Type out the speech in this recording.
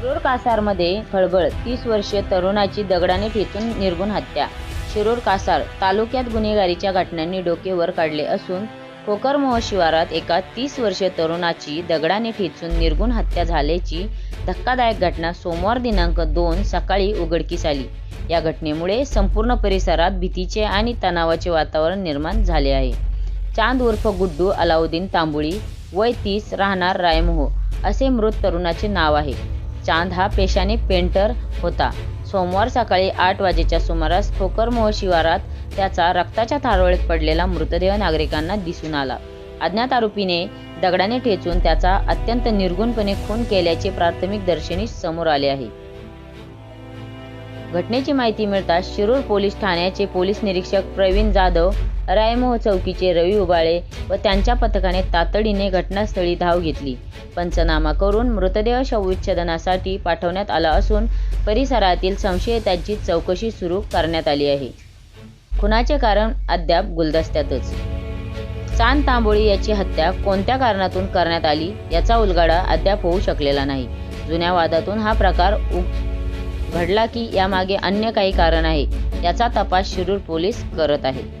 शिरूर कासारमध्ये खळबळ तीस वर्षीय तरुणाची दगडाने ठेचून निर्गुण हत्या. शिरूर कासार तालुक्यात गुन्हेगारीच्या घटनांनी डोके वर काढले असून कोकरमोह शिवारात एका तीस वर्षीय तरुणाची दगडाने ठेचून निर्गुण हत्या झाल्याची धक्कादायक घटना सोमवार दिनांक दोन सकाळी उघडकीस आली. या घटनेमुळे संपूर्ण परिसरात भीतीचे आणि तणावाचे वातावरण निर्माण झाले आहे. चांद उर्फ गुड्डू अलाउद्दीन तांबुळी वय तीस राहणार रायमोह असे मृत तरुणाचे नाव आहे. चांद हा पेशाने पेंटर होता. सोमवार सकाळी आठ वाजेच्या सुमारास ठोकरमोह शिवारात त्याचा रक्ताच्या थारोळीत पडलेला मृतदेह नागरिकांना दिसून आला. अज्ञात आरोपीने दगडाने ठेचून त्याचा अत्यंत निर्गुणपणे खून केल्याचे प्राथमिक दर्शनी समोर आले आहे. घटनेची माहिती मिळताच शिरूर पोलीस ठाण्याचे पोलीस निरीक्षक प्रवीण जाधव रायमोह चौकीचे रवी उबाळे व त्यांच्या पथकाने तातडीने घटनास्थळी धाव घेतली. पंचनामा करून मृतदेह शवविच्छेदनासाठी पाठवण्यात आला असून परिसरातील संशयितांची चौकशी सुरू करण्यात आली आहे. खुनाचे कारण अद्याप गुलदस्त्यातच. चांद तांबोळी याची हत्या कोणत्या कारणातून करण्यात आली याचा उलगाडा अद्याप होऊ शकलेला नाही. जुन्या वादातून हा प्रकार उग घडला की यामागे अन्य काही कारण आहे याचा तपास शिरूर पोलीस करत आहेत.